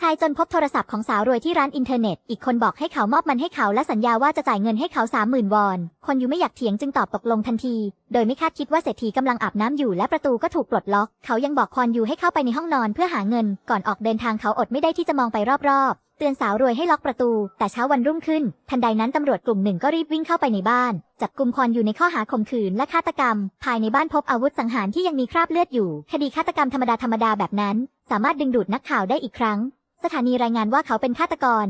ชายจนพบโทรศัพท์ของสาวรวยที่ร้านอินเทอร์เน็ต อีกคนบอกให้เขามอบมันให้เขาและสัญญาว่าจะจ่ายเงินให้เขาสามหมื่นวอน คนอยู่ไม่อยากเถียงจึงตอบตกลงทันที โดยไม่คาดคิดว่าเศรษฐีกำลังอาบน้ำอยู่และประตูก็ถูกปลดล็อก เขายังบอกคอนอยู่ให้เข้าไปในห้องนอนเพื่อหาเงิน ก่อนออกเดินทางเขาอดไม่ได้ที่จะมองไปรอบๆเตือนสาวรวยให้ล็อกประตู แต่เช้าวันรุ่งขึ้น ทันใดนั้นตำรวจกลุ่มหนึ่งก็รีบวิ่งเข้าไปในบ้าน จับกุมคอนอยู่ในข้อหาข่มขืนและฆาตกรรม ภายในบ้านพบอาวุธสังหารที่ยังมีคราบเลือดอยู่ คดีฆาตกรรมธรรมดาธรรมดาแบบนั้น สามารถดึงดูดนักข่าวได้อีกครั้ง สถานีรายงานว่าเขาเป็นฆาตกร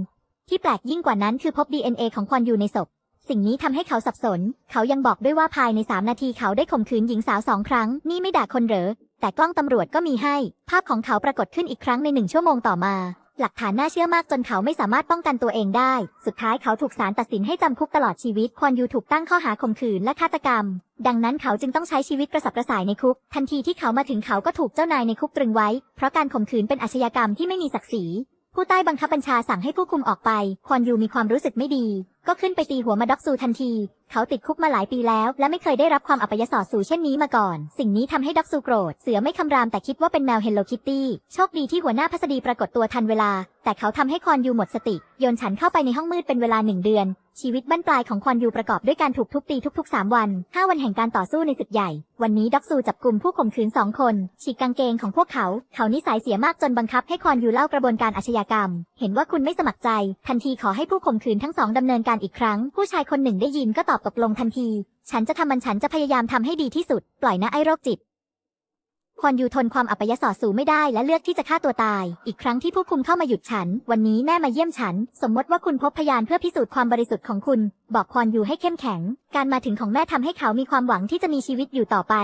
ที่แปลกยิ่งกว่านั้นคือพบ DNA ของควอนยูในศพ สิ่งนี้ทำให้เขาสับสน เขายังบอกด้วยว่าภายใน 3 นาทีเขาได้ข่มขืนหญิงสาวสองครั้ง นี่ไม่ด่าคนเหรอ แต่กล้องตำรวจก็มีให้ ภาพของเขาปรากฏขึ้นอีกครั้งในหนึ่งชั่วโมงต่อมา หลักฐานน่าเชื่อมากจนเขาไม่สามารถป้องกันตัวเองได้ สุดท้ายเขาถูกศาลตัดสินให้จำคุกตลอดชีวิต ควอนยูถูกตั้งข้อหาข่มขืนและฆาตกรรม ดังนั้นเขาจึงต้องใช้ชีวิตกระสับกระส่ายในคุก ทันทีที่เขามาถึงเขาก็ถูกเจ้านายในคุกตรึงไว้ เพราะการข่มขืนเป็นอาชญากรรมที่ไม่มีศักดิ์ศรี ผู้ใต้บังคับบัญชาสั่งให้ผู้คุมออกไป ควอนยูมีความรู้สึกไม่ดี ก็ขึ้นไปตีหัวมาด็อกซูทันที เขาติดคุกมาหลายปีแล้ว และไม่เคยได้รับความอัปยศสู่เช่นนี้มาก่อน สิ่งนี้ทำให้ด็อกซูโกรธ เสือไม่คำรามแต่คิดว่าเป็นแมวเฮลโลคิตตี้ โชคดีที่หัวหน้าพัสดีปรากฏตัวทันเวลา แต่เขาทำให้คอนยูหมดสติ โยนฉันเข้าไปในห้องมืดเป็นเวลาหนึ่งเดือน ชีวิตบั้นปลายของคอนยูประกอบด้วยการถูกทุบตีทุกๆ 3 วัน 5 วันแห่งการต่อสู้ในศึกใหญ่ วันนี้ด็อกซูจับกลุ่มผู้ข่มขืนสองคน ฉีกกางเกงของพวกเขา เขานิสัยเสียมากจนบังคับให้คอนยูเล่ากระบวนการอาชญากรรม เห็นว่าคุณไม่สมัครใจ ทันทีขอให้ผู้ข่มขืนทั้งสองดำเนินการอีกครั้ง ผู้ชายคนหนึ่งได้ยินก็ตอบตกลงทันที ฉันจะทำมันฉันจะพยายามทำให้ดีที่สุด ปล่อยนะไอ้โรคจิตควอนยูทนความอัปยศสูไม่ได้และเลือกที่จะฆ่าตัวตาย อีกครั้งที่ผู้คุมเข้ามาหยุดฉัน วันนี้แม่มาเยี่ยมฉัน สมมติว่าคุณพบพยานเพื่อพิสูจน์ความบริสุทธิ์ของคุณ บอกควอนยูให้เข้มแข็ง การมาถึงของแม่ทำให้เขามีความหวังที่จะมีชีวิตอยู่ต่อไป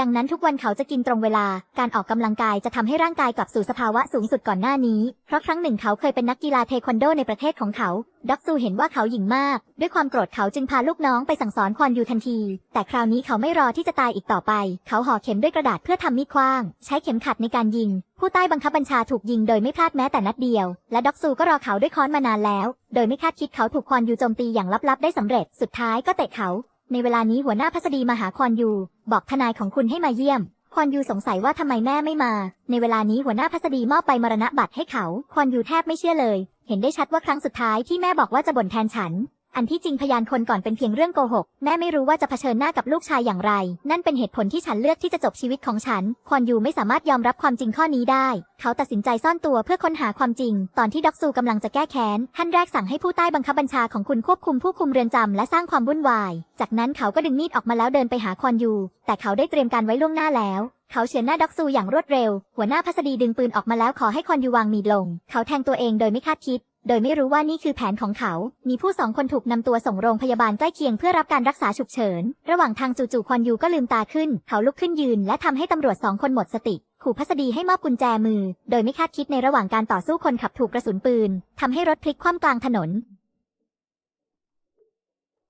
ดังนั้นทุกวันเขาจะกินตรงเวลา การออกกำลังกายจะทำให้ร่างกายกลับสู่สภาวะสูงสุดก่อนหน้านี้ เพราะครั้งหนึ่งเขาเคยเป็นนักกีฬาเทควันโดในประเทศของเขา ด็อกซูเห็นว่าเขาหยิ่งมาก ด้วยความโกรธเขาจึงพาลูกน้องไปสั่งสอนควอนยูทันที แต่คราวนี้เขาไม่รอที่จะตายอีกต่อไป เขาห่อเข็มด้วยกระดาษเพื่อทำมีดคว้าง ใช้เข็มขัดในการยิง ผู้ใต้บังคับบัญชาถูกยิงโดยไม่พลาดแม้แต่นัดเดียว และด็อกซูก็รอเขาด้วยค้อนมานานแล้ว โดยไม่คาดคิดเขาถูกควอนยูโจมตีอย่างลับๆได้สำเร็จ สุดท้ายก็เตะเขา ในเวลานี้หัวหน้าพัสดีมาหาควอนยู บอกทนายของคุณให้มาเยี่ยมควอนยูสงสัยว่าทำไมแม่ไม่มา ในเวลานี้หัวหน้าพัสดีมอบใบมรณบัตรให้เขาควอนยูแทบไม่เชื่อเลย เห็นได้ชัดว่าครั้งสุดท้ายที่แม่บอกว่าจะบ่นแทนฉัน อันที่จริงพยานคนก่อนเป็นเพียงเรื่องโกหก แม่ไม่รู้ว่าจะเผชิญหน้ากับลูกชายอย่างไร นั่นเป็นเหตุผลที่ฉันเลือกที่จะจบชีวิตของฉัน ควอนยูไม่สามารถยอมรับความจริงข้อนี้ได้ เขาตัดสินใจซ่อนตัวเพื่อค้นหาความจริง ตอนที่ด็อกซูกำลังจะแก้แค้นท่านแรกสั่งให้ผู้ใต้บังคับบัญชาของคุณควบคุมผู้คุมเรือนจำและสร้างความวุ่นวาย จากนั้นเขาก็ดึงมีดออกมาแล้วเดินไปหาควอนยู แต่เขาได้เตรียมการไว้ล่วงหน้าแล้วเขาเฉือนหน้าด็อกซูอย่างรวดเร็ว หัวหน้าพัสดีดึงปืนออกมาแล้วขอให้คอนยูวางมีดลง เขาแทงตัวเองโดยไม่คาดคิด โดยไม่รู้ว่านี่คือแผนของเขา มีผู้สองคนถูกนำตัวส่งโรงพยาบาลใกล้เคียงเพื่อรับการรักษาฉุกเฉิน ระหว่างทางจู่ๆคอนยูก็ลืมตาขึ้น เขาลุกขึ้นยืน และทำให้ตำรวจสองคนหมดสติ ขู่พัสดีให้มอบกุญแจมือ โดยไม่คาดคิดในระหว่างการต่อสู้คนขับถูกกระสุนปืนทำให้รถพลิกคว่ำกลางถนน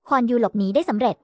คอนยูหลบหนีได้สำเร็จ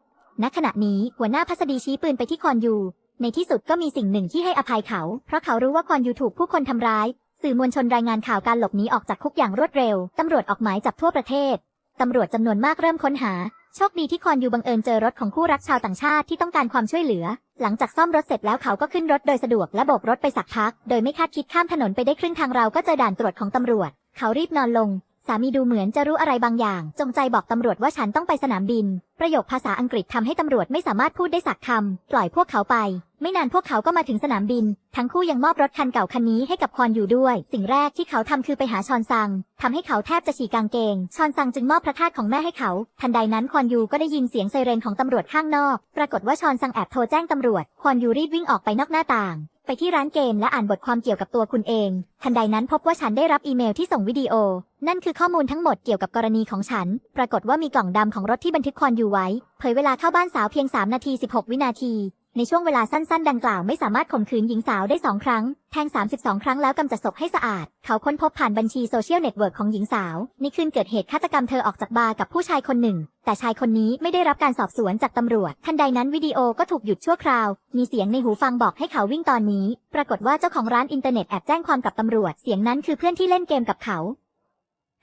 ณ ขณะนี้หัวหน้าพัสดีชี้ปืนไปที่คอนยู ในที่สุดก็มีสิ่งหนึ่งที่ให้อภัยเขา เพราะเขารู้ว่าคอนยูถูกผู้คนทำร้าย สื่อมวลชนรายงานข่าวการหลบหนีออกจากคุกอย่างรวดเร็ว ตำรวจออกหมายจับทั่วประเทศ ตำรวจจำนวนมากเริ่มค้นหา โชคดีที่คอนยูบังเอิญเจอรถของคู่รักชาวต่างชาติที่ต้องการความช่วยเหลือ หลังจากซ่อมรถเสร็จแล้วเขาก็ขึ้นรถโดยสะดวกและโบกรถไปสักพัก โดยไม่คาดคิดข้ามถนนไปได้ครึ่งทางเราก็เจอด่านตรวจของตำรวจ เขารีบนอนลง สามีดูเหมือนจะรู้อะไรบางอย่าง จงใจบอกตำรวจว่าฉันต้องไปสนามบิน ประโยคภาษาอังกฤษทำให้ตำรวจไม่สามารถพูดได้สักคำ ปล่อยพวกเขาไป ไม่นานพวกเขาก็มาถึงสนามบิน ทั้งคู่ยังมอบรถคันเก่าคันนี้ให้กับคอนอยู่ด้วย สิ่งแรกที่เขาทำคือไปหาชอนซังทำให้เขาแทบจะฉีกกางเกง ชอนซังจึงมอบพระธาตุของแม่ให้เขา ทันใดนั้นคอนยูก็ได้ยินเสียงไซเรนของตำรวจข้างนอก ปรากฏว่าชอนซังแอบโทรแจ้งตำรวจ คอนยูรีบวิ่งออกไปนอกหน้าต่างไปที่ร้านเกมและอ่านบทความเกี่ยวกับตัวคุณเอง ทันใดนั้นพบว่าฉันได้รับอีเมลที่ส่งวิดีโอ นั่นคือข้อมูลทั้งหมดเกี่ยวกับกรณีของฉัน ปรากฏว่ามีกล่องดำของรถที่บันทึกคอนยูไว้ เผยเวลาเข้าบ้านสาวเพียง 3 นาที 16 วินาที ในช่วงเวลาสั้นๆ ดังกล่าวไม่สามารถข่มขืนหญิงสาวได้ 2 ครั้ง แทง 32 ครั้งแล้วกำจัดศพให้สะอาด เขาค้นพบผ่านบัญชีโซเชียลเน็ตเวิร์กของหญิงสาว ในคืนเกิดเหตุฆาตกรรมเธอออกจากบาร์กับผู้ชายคนหนึ่ง แต่ชายคนนี้ไม่ได้รับการสอบสวนจากตำรวจ ทันใดนั้นวิดีโอก็ถูกหยุดชั่วคราว มีเสียงในหูฟังบอกให้เขาวิ่งตอนนี้ ปรากฏว่าเจ้าของร้านอินเทอร์เน็ตแอบแจ้งความกับตำรวจ เสียงนั้นคือเพื่อนที่เล่นเกมกับเขา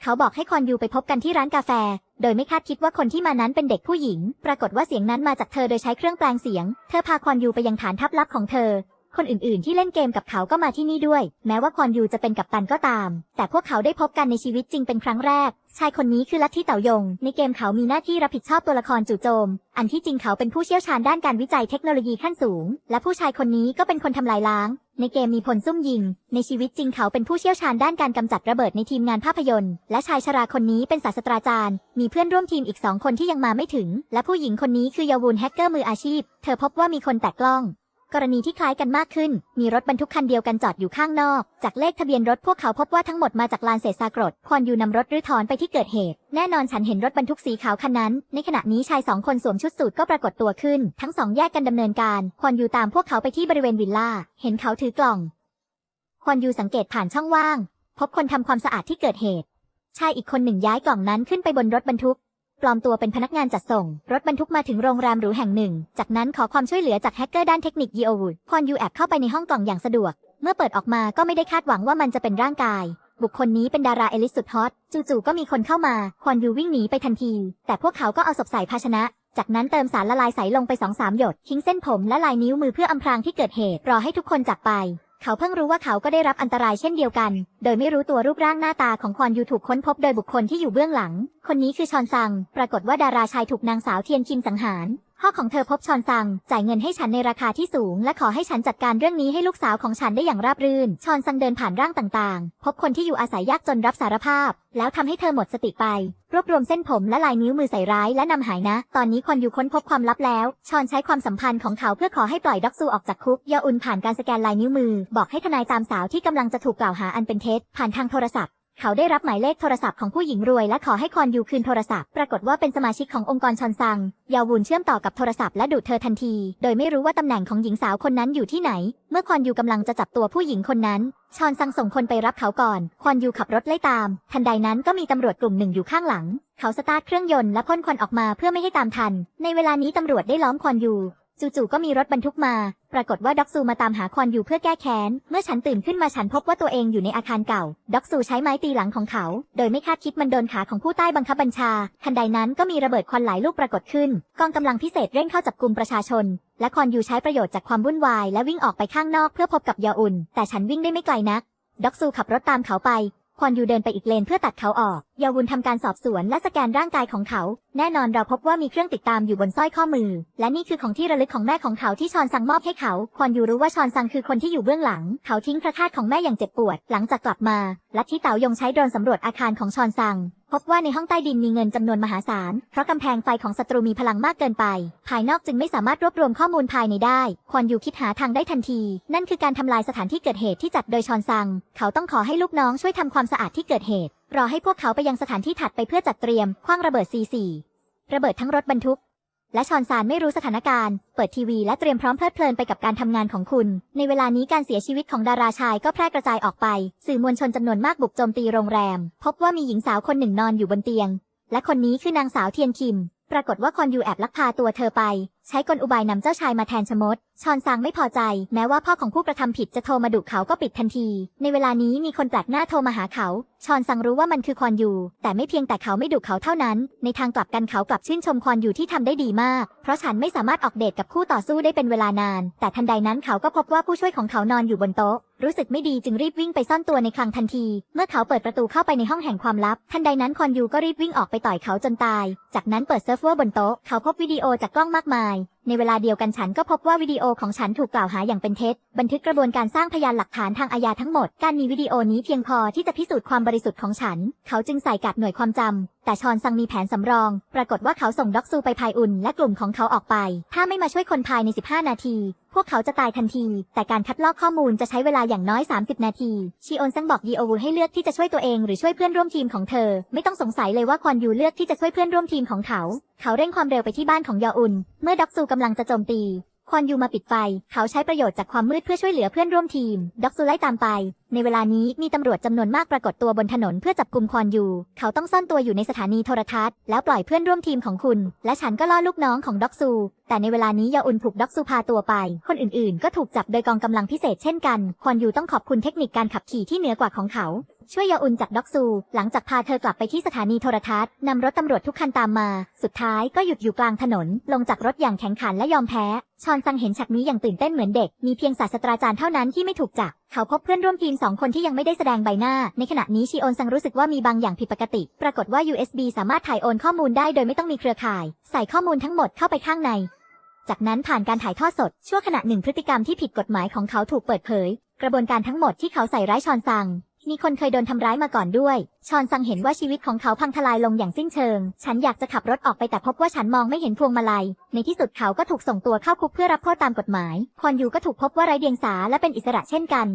เขาบอกให้คอนยูไปพบกันที่ร้านกาแฟ โดยไม่คาดคิดว่าคนที่มานั้นเป็นเด็กผู้หญิง ปรากฏว่าเสียงนั้นมาจากเธอโดยใช้เครื่องแปลงเสียง เธอพาคอนยูไปยังฐานทัพลับของเธอ คนอื่น ๆ ที่เล่นเกมกับเขาก็มาที่นี่ด้วย แม้ว่าควอนยูจะเป็นกัปตันก็ตาม แต่พวกเขาได้พบกันในชีวิตจริงเป็นครั้งแรก ชายคนนี้คือลัทธิเต่ายง ในเกมเขามีหน้าที่รับผิดชอบตัวละครจู่โจม อันที่จริงเขาเป็นผู้เชี่ยวชาญด้านการวิจัยเทคโนโลยีขั้นสูง และผู้ชายคนนี้ก็เป็นคนทำลายล้าง ในเกมมีพลซุ่มยิง ในชีวิตจริงเขาเป็นผู้เชี่ยวชาญด้านการกำจัดระเบิดในทีมงานภาพยนตร์ และชายชราคนนี้เป็นศาสตราจารย์ มีเพื่อนร่วมทีมอีกสองคนที่ยังมาไม่ถึง และผู้หญิงคนนี้คือยาวูนแฮกเกอร์มืออาชีพ เธอพบว่ามีคนแตกกล้อง กรณีที่คล้ายกันมากขึ้น มีรถบรรทุกคันเดียวกันจอดอยู่ข้างนอก จากเลขทะเบียนรถพวกเขาพบว่าทั้งหมดมาจากลานเศษซากรดควอนยูนำรถรื้อถอนไปที่เกิดเหตุ แน่นอนฉันเห็นรถบรรทุกสีขาวคันนั้น ในขณะนี้ชายสองคนสวมชุดสูทก็ปรากฏตัวขึ้น ทั้งสองแยกกันดำเนินการควอนยูตามพวกเขาไปที่บริเวณวิลล่า เห็นเขาถือกล่องควอนยูสังเกตผ่านช่องว่าง พบคนทำความสะอาดที่เกิดเหตุชายอีกคนหนึ่งย้ายกล่องนั้นขึ้นไปบนรถบรรทุก ปลอมตัวเป็นพนักงานจัดส่ง รถบรรทุกมาถึงโรงแรมหรูแห่งหนึ่ง จากนั้นขอความช่วยเหลือจากแฮกเกอร์ด้านเทคนิคยีโอวูดควอนยูแอบเข้าไปในห้องกล่องอย่างสะดวก เมื่อเปิดออกมาก็ไม่ได้คาดหวังว่ามันจะเป็นร่างกาย บุคคลนี้เป็นดาราเอลิสสุดฮอต จู่ๆก็มีคนเข้ามา ควอนยูวิ่งหนีไปทันที แต่พวกเขาก็เอาศพใส่ภาชนะ จากนั้นเติมสารละลายใสลงไปสองสามหยด ทิ้งเส้นผมและลายนิ้วมือเพื่ออำพรางที่เกิดเหตุ รอให้ทุกคนจากไป เขาเพิ่งรู้ว่าเขาก็ได้รับอันตรายเช่นเดียวกัน โดยไม่รู้ตัวรูปร่างหน้าตาของควอนยูถูกค้นพบโดยบุคคลที่อยู่เบื้องหลัง คนนี้คือชอนซัง ปรากฏว่าดาราชายถูกนางสาวเทียนคิมสังหาร พ่อของเธอพบชอนซัง จ่ายเงินให้ฉันในราคาที่สูง และขอให้ฉันจัดการเรื่องนี้ให้ลูกสาวของฉันได้อย่างราบรื่น ชอนซังเดินผ่านร่างต่างๆ พบคนที่อยู่อาศัยยากจนรับสารภาพ แล้วทำให้เธอหมดสติไป รวบรวมเส้นผมและลายนิ้วมือใส่ร้ายและนำหายนะ ตอนนี้คนอยู่ค้นพบความลับแล้ว ชอนใช้ความสัมพันธ์ของเขาเพื่อขอให้ปล่อยด็อกซูออกจากคุกยาอุนผ่านการสแกนลายนิ้วมือ บอกให้ทนายตามสาวที่กำลังจะถูกกล่าวหาอันเป็นเท็จผ่านทางโทรศัพท์ เขาได้รับหมายเลขโทรศัพท์ของผู้หญิงรวยและขอให้คอนยูคืนโทรศัพท์ ปรากฏว่าเป็นสมาชิกขององค์กรชอนซัง ยาวูนเชื่อมต่อกับโทรศัพท์และดูดเธอทันที โดยไม่รู้ว่าตำแหน่งของหญิงสาวคนนั้นอยู่ที่ไหน เมื่อคอนยูกำลังจะจับตัวผู้หญิงคนนั้น ชอนซังส่งคนไปรับเขาก่อน คอนยูขับรถไล่ตาม ทันใดนั้นก็มีตำรวจกลุ่มหนึ่งอยู่ข้างหลัง เขาสตาร์ทเครื่องยนต์และพ่นควันออกมาเพื่อไม่ให้ตามทัน ในเวลานี้ตำรวจได้ล้อมคอนยู จู่ๆก็มีรถบรรทุกมา ปรากฏว่าด็อกซูมาตามหาควอนอยู่เพื่อแก้แค้น เมื่อฉันตื่นขึ้นมาฉันพบว่าตัวเองอยู่ในอาคารเก่า ด็อกซูใช้ไม้ตีหลังของเขา โดยไม่คาดคิดมันโดนขาของผู้ใต้บังคับบัญชา ทันใดนั้นก็มีระเบิดควันหลายลูกปรากฏขึ้น กองกำลังพิเศษเร่งเข้าจับกลุ่มประชาชน และควอนอยู่ใช้ประโยชน์จากความวุ่นวายและวิ่งออกไปข้างนอกเพื่อพบกับยาอุนแต่ฉันวิ่งได้ไม่ไกลนักด็อกซูขับรถตามเขาไป ควอนยูเดินไปอีกเลนเพื่อตัดเขาออก ยาวุนทำการสอบสวนและสแกนร่างกายของเขา แน่นอนเราพบว่ามีเครื่องติดตามอยู่บนสร้อยข้อมือ และนี่คือของที่ระลึกของแม่ของเขาที่ชอนซังมอบให้เขา ควอนยูรู้ว่าชอนซังคือคนที่อยู่เบื้องหลัง เขาทิ้งพระธาตุของแม่อย่างเจ็บปวด หลังจากกลับมา ลัทธิเต๋ายงใช้โดรนสำรวจอาคารของชอนซัง พบว่าในห้องใต้ดินมีเงินจำนวนมหาศาล เพราะกำแพงไฟของศัตรูมีพลังมากเกินไป ภายนอกจึงไม่สามารถรวบรวมข้อมูลภายในได้ ควอนยูคิดหาทางได้ทันที นั่นคือการทำลายสถานที่เกิดเหตุที่จัดโดยชอนซัง เขาต้องขอให้ลูกน้องช่วยทำความสะอาดที่เกิดเหตุ รอให้พวกเขาไปยังสถานที่ถัดไปเพื่อจัดเตรียมคว้างระเบิด C4 ระเบิดทั้งรถบรรทุก และชอนซานไม่รู้สถานการณ์ เปิดทีวีและเตรียมพร้อมเพลิดเพลินไปกับการทำงานของคุณ ในเวลานี้การเสียชีวิตของดาราชายก็แพร่กระจายออกไป สื่อมวลชนจำนวนมากบุกโจมตีโรงแรม พบว่ามีหญิงสาวคนหนึ่งนอนอยู่บนเตียง และคนนี้คือนางสาวเทียนคิม ปรากฏว่าคอนยูแอบลักพาตัวเธอไป ใช้กลอุบายนำเจ้าชายมาแทนชมด ชอนซางไม่พอใจ แม้ว่าพ่อของผู้กระทำผิดจะโทรมาดุเขาก็ปิดทันที ในเวลานี้มีคนแปลกหน้าโทรมาหาเขา ชอนซังรู้ว่ามันคือควอนยู แต่ไม่เพียงแต่เขาไม่ดุเขาเท่านั้น ในทางกลับกันเขากลับชื่นชมควอนยูที่ทำได้ดีมาก เพราะฉันไม่สามารถออกเดทกับคู่ต่อสู้ได้เป็นเวลานาน แต่ทันใดนั้นเขาก็พบว่าผู้ช่วยของเขานอนอยู่บนโต๊ะ รู้สึกไม่ดีจึงรีบวิ่งไปซ่อนตัวในคลังทันที เมื่อเขาเปิดประตูเข้าไปในห้องแห่งความลับ ทันใดนั้นคอนยูก็รีบวิ่งออกไปต่อยเขาจนตาย จากนั้นเปิดเซิร์ฟเวอร์บนโต๊ะ เขาพบวิดีโอจากกล้องมากมาย ในเวลาเดียวกันฉันก็พบว่าวิดีโอของฉันถูกกล่าวหาอย่างเป็นเท็จ บันทึกกระบวนการสร้างพยานหลักฐานทางอาญาทั้งหมด การมีวิดีโอนี้เพียงพอที่จะพิสูจน์ความบริสุทธิ์ของฉัน เขาจึงใส่กัดหน่วยความจำแต่ชอนซังมีแผนสำรอง ปรากฏว่าเขาส่งด็อกซูไปพายอุ่น และกลุ่มของเขาออกไป ถ้าไม่มาช่วยคนภายใน 15 นาที พวกเขาจะตายทันที แต่การคัดลอกข้อมูลจะใช้เวลาอย่างน้อย 30 นาทีชีโอนซังบอกยีโอวูให้เลือกที่จะช่วยตัวเองหรือช่วยเพื่อนร่วมทีมของเธอ ไม่ต้องสงสัยเลยว่าควอนยูเลือกที่จะช่วยเพื่อนร่วมทีมของเขา เขาเร่งความเร็วไปที่บ้านของยออุน เมื่อด็อกซูกำลังจะโจมตี คอนยูมาปิดไฟ เขาใช้ประโยชน์จากความมืดเพื่อช่วยเหลือเพื่อนร่วมทีม ด็อกซูไล่ตามไป ในเวลานี้มีตำรวจจำนวนมากปรากฏตัวบนถนนเพื่อจับกลุ่มคอนยู เขาต้องซ่อนตัวอยู่ในสถานีโทรทัศน์ แล้วปล่อยเพื่อนร่วมทีมของคุณ และฉันก็ล่อลูกน้องของด็อกซู แต่ในเวลานี้ยาอุนถูกด็อกซูพาตัวไป คนอื่นๆ ก็ถูกจับโดยกองกำลังพิเศษเช่นกันควอนยูต้องขอบคุณเทคนิคการขับขี่ที่เหนือกว่าของเขา ช่วยยาอุนจากด็อกซู หลังจากพาเธอกลับไปที่สถานีโทรทัศน์นำรถตำรวจทุกคันตามมา สุดท้ายก็หยุดอยู่กลางถนน ลงจากรถอย่างแข็งขันและยอมแพ้ ชอนซังเห็นฉากนี้อย่างตื่นเต้นเหมือนเด็ก มีเพียงศาสตราจารย์เท่านั้นที่ไม่ถูกจับ เขาพบเพื่อนร่วมทีมสองคนที่ยังไม่ได้แสดงใบหน้า ในขณะนี้ชิโอนซังรู้สึกว่ามีบางอย่างผิดปกติ ปรากฏว่า USB สามารถถ่ายโอนข้อมูลได้โดยไม่ต้องมีเครือข่าย ใส่ข้อมูลทั้งหมดเข้าไปข้างใน จากนั้นผ่านการถ่ายทอดสด ชั่วขณะหนึ่งพฤติกรรมที่ผิดกฎหมายของเขาถูกเปิดเผย กระบวนการทั้งหมดที่เขาใส่ร้ายชอนซัง มีคนเคยโดนทำร้ายมาก่อนด้วย ชอนซังเห็นว่าชีวิตของเขาพังทลายลงอย่างสิ้นเชิง ฉันอยากจะขับรถออกไปแต่พบว่าฉันมองไม่เห็นพวงมาลัย ในที่สุดเขาก็ถูกส่งตัวเข้าคุกเพื่อรับโทษตามกฎหมายควอนยูก็ถูกพบว่าไร้เดียงสาและเป็นอิสระเช่นกัน